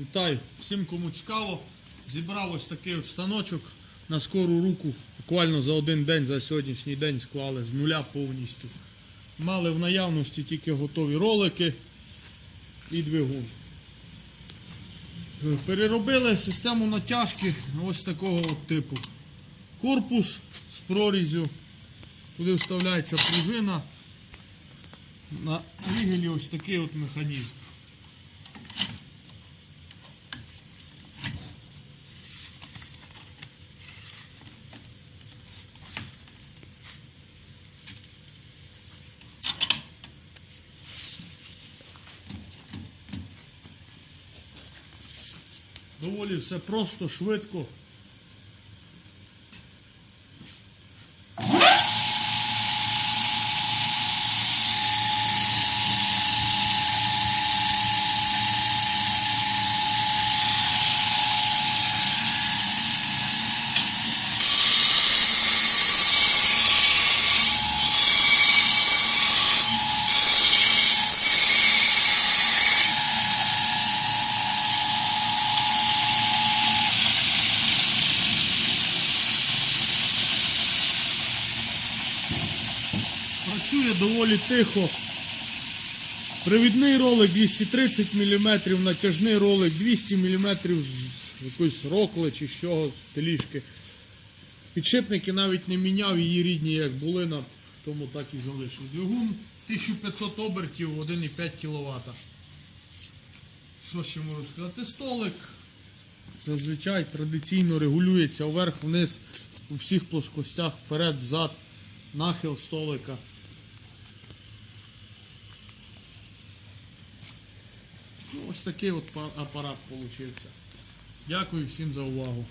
Вітаю! Всім кому цікаво. Зібрав ось такий от станочок на скору руку. Буквально за один день, за сьогоднішній день склали з нуля повністю. Мали в наявності тільки готові ролики і двигун. Переробили систему натяжки ось такого от типу. Корпус з прорізю, куди вставляється пружина. На рігелі ось такий от механізм. Доволі все просто, швидко. Працює доволі тихо. Привідний ролик 230 мм, натяжний ролик 200 мм з якоїсь рокли чи чого, з теліжки. Підшипники навіть не міняв, її рідні як були, на тому так і залишив. Двигун 1500 обертів, 1,5 кВт. Що ще можу сказати? Столик зазвичай традиційно регулюється вверх-вниз у всіх плоскостях, вперед, взад, нахил столика. Ну, ось такий от апарат вийшов. Дякую всім за увагу.